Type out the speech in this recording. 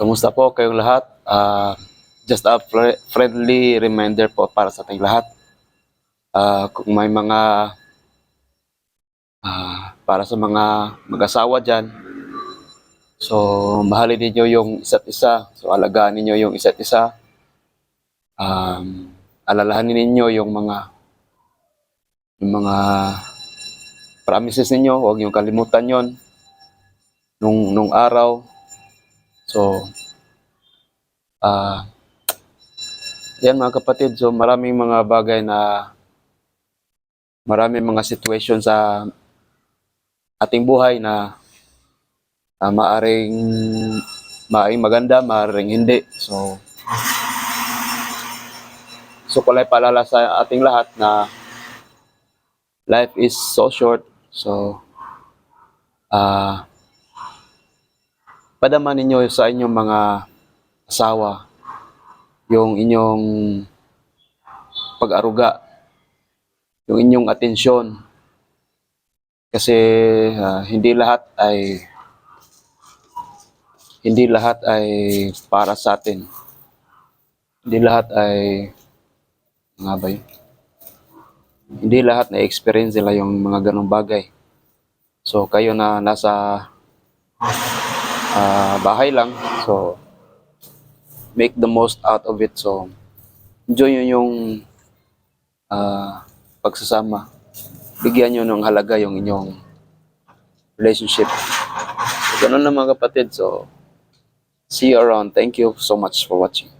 Kamusta po kayong lahat? Ah, just a fr- friendly reminder po para sa ating lahat. Ah, kung may mga ah, para sa mga mag-asawa dyan, so mahalin ninyo yung isa't isa. So alagaan ninyo yung isa't isa. Um, alalahanin ninyo yung mga yung mga promises ninyo, huwag niyo kalimutan yon nung nung araw. So ah yan mga kapatid, so maraming mga bagay na maraming mga situation sa ating buhay na ah, maaring maaring maganda, maaring hindi. So So kulay paalala sa ating lahat na life is so short. So ah padaman ninyo sa inyong mga asawa yung inyong pag-aruga, yung inyong atensyon. Kasi ah, hindi lahat ay hindi lahat ay para sa atin. Hindi lahat ay nga ba yun? Hindi lahat na experience nila yung mga ganong bagay. So kayo na nasa ah, bahay lang, so make the most out of it. So enjoy nyo yung ah, pagsasama. Bigyan nyo ng halaga yung inyong relationship. So, ganun na mga kapatid. So see you around. Thank you so much for watching.